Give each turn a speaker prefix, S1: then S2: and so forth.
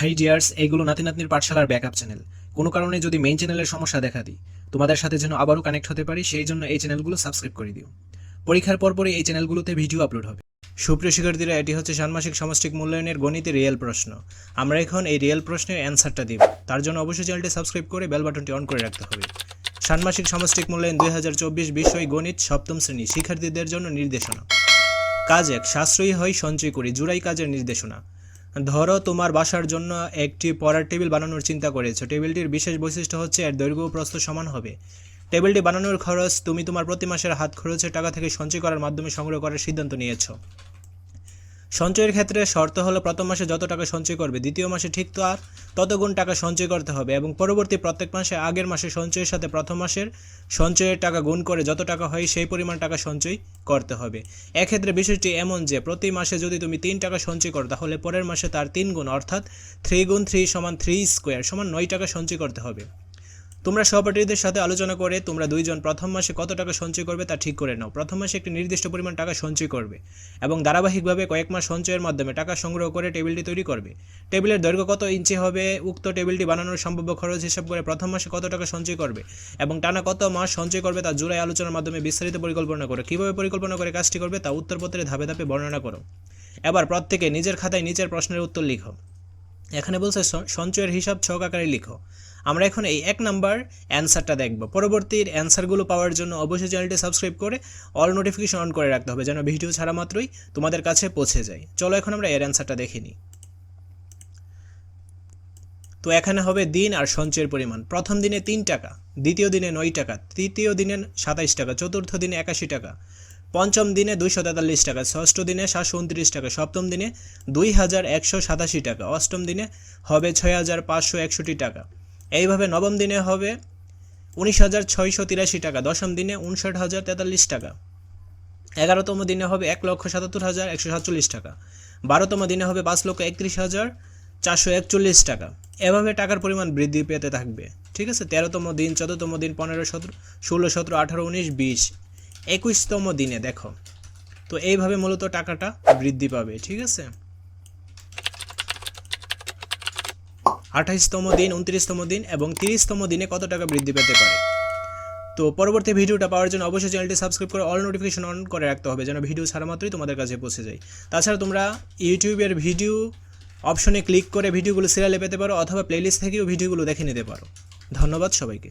S1: High dears এইগুলো নাতি নাতনির পাঠশালার ব্যাকআপ চ্যানেল। কোনো কারণে যদি মেইন চ্যানেলের সমস্যা দেখা দিই, তোমাদের সাথে যেন আবারও কানেক্ট হতে পারি, সেই জন্য এই চ্যানেলগুলো সাবস্ক্রাইব করে দিও। পরীক্ষার পরপরই এই চ্যানেলগুলোতে ভিডিও আপলোড হবে। সুপ্রিয় শিক্ষার্থীরা, এটি হচ্ছে ষান্মাসিক সমষ্টিক মূল্যায়নের গণিতে রিয়েল প্রশ্ন। আমরা এখন এই রিয়েল প্রশ্নের অ্যান্সারটা দিব। তার জন্য অবশ্যই চ্যানেলটি সাবস্ক্রাইব করে বেল বাটনটি অন করে রাখতে হবে। ষান্মাসিক সমষ্টিক মূল্যায়ন দুই হাজার চব্বিশ বিষয় গণিত সপ্তম শ্রেণি শিক্ষার্থীদের জন্য নির্দেশনা। কাজ এক, সাশ্রয়ী হয় সঞ্চয় করি, জুড়াই কাজের নির্দেশনা। ধরো তোমার বাসার জন্য একটি পড়ার টেবিল বানানোর চিন্তা করেছ। টেবিলটির বিশেষ বৈশিষ্ট্য হচ্ছে এর দৈর্ঘ্য প্রস্থ সমান হবে। টেবিলটি বানানোর খরচ তুমি তোমার প্রতি মাসের হাত খরচের টাকা থেকে সঞ্চয় করার মাধ্যমে সংগ্রহ করার সিদ্ধান্ত নিয়েছো। সঞ্চয়ের ক্ষেত্রে শর্ত হলো প্রথম মাসে যত টাকা সঞ্চয় করবে, দ্বিতীয় মাসে ঠিক তো আর তত গুণ টাকা সঞ্চয় করতে হবে এবং পরবর্তী প্রত্যেক মাসে আগের মাসে সঞ্চয়ের সাথে প্রথম মাসের সঞ্চয়ের টাকা গুণ করে যত টাকা হয় সেই পরিমাণ টাকা সঞ্চয় করতে হবে। এক্ষেত্রে বিষয়টি এমন যে প্রতি মাসে যদি তুমি তিন টাকা সঞ্চয় করো, তাহলে পরের মাসে তার তিন গুণ অর্থাৎ থ্রি গুণ থ্রি সমান থ্রি স্কোয়ার সমান নয় টাকা সঞ্চয় করতে হবে। তোমরা সহপাঠীদের সাথে আলোচনা করে তোমরা দুইজন প্রথম মাসে কত টাকা সঞ্চয় করবে তা ঠিক করে নাও। প্রথম মাসে একটি নির্দিষ্ট পরিমাণ টাকা সঞ্চয় করবে এবং ধারাবাহিকভাবে কয়েক মাস সঞ্চয়ের মাধ্যমে টাকা সংগ্রহ করে টেবিলটি তৈরি করবে। টেবিলের দৈর্ঘ্য কত ইঞ্চি হবে, উক্ত টেবিলটি বানানোর সম্ভাব্য খরচ হিসাব করে প্রথম মাসে কত টাকা সঞ্চয় করবে এবং টানা কত মাস সঞ্চয় করবে তা জুলাই আলোচনার মাধ্যমে বিস্তারিত পরিকল্পনা করো। কীভাবে পরিকল্পনা করে কাজটি করবে তা উত্তরপত্রে ধাপে ধাপে বর্ণনা করো। এবার প্রত্যেকে নিজের খাতায় নিচের প্রশ্নের উত্তর লিখো। এখানে বলছে সঞ্চয়ের হিসাব ছক আকারে লিখো। আমরা এখন এই এক নাম্বার অ্যান্সারটা দেখব। পরবর্তীর অ্যান্সারগুলো পাওয়ার জন্য অবশ্যই চ্যানেলটি সাবস্ক্রাইব করে অল নোটিফিকেশন অন করে রাখতে হবে, যেন ভিডিও ছাড়া মাত্রই তোমাদের কাছে পৌঁছে যায়। চলো এখন আমরা এর অ্যান্সারটা দেখে নিই। তো এখানে হবে দিন আর সঞ্চয়ের পরিমাণ। প্রথম দিনে তিন টাকা, দ্বিতীয় দিনে নয় টাকা, তৃতীয় দিনে সাতাইশ টাকা, চতুর্থ দিনে একাশি টাকা, পঞ্চম দিনে দুইশো তেতাল্লিশ টাকা, ষষ্ঠ দিনে সাতশো উনত্রিশ টাকা, সপ্তম দিনে দুই হাজার একশো সাতাশি টাকা, অষ্টম দিনে হবে ছয় হাজার পাঁচশো একষট্টি টাকা। এইভাবে নবম দিনে হবে উনিশ হাজার ছয়শো তিরাশি টাকা, দশম দিনে উনষাট হাজার তেতাল্লিশ টাকা। এগারোতম দিনে হবে এক লক্ষ সাতাত্তর হাজার একশো সাতচল্লিশ টাকা। বারোতম দিনে হবে পাঁচ লক্ষ একত্রিশ হাজার চারশো একচল্লিশ টাকা। এভাবে টাকার পরিমাণ বৃদ্ধি পেতে থাকবে। ঠিক আছে? তেরোতম দিন, চোদ্দতম দিন, পনেরো, সতেরো, ষোলো, সতেরো, আঠারো, উনিশ, বিশ, একুশতম দিনে দেখো। তো এইভাবে মূলত টাকাটা বৃদ্ধি পাবে। ঠিক আছে? আঠাইশতম দিন, উনত্রিশতম দিন এবং তিরিশতম দিনে কত টাকা বৃদ্ধি পেতে পারে? তো পরবর্তী ভিডিওটা পাওয়ার জন্য অবশ্যই চ্যানেলটি সাবস্ক্রাইব করে অল নোটিফিকেশন অন করে রাখতে হবে যেন ভিডিও ছাড়া মাত্রই তোমাদের কাছে পৌঁছে যায়। তাছাড়া তোমরা ইউটিউবের ভিডিও অপশনে ক্লিক করে ভিডিওগুলো সিরিয়ালে পেতে পারো অথবা প্লেলিস্ট থেকেও ভিডিওগুলো দেখে নিতে পারো। ধন্যবাদ সবাইকে।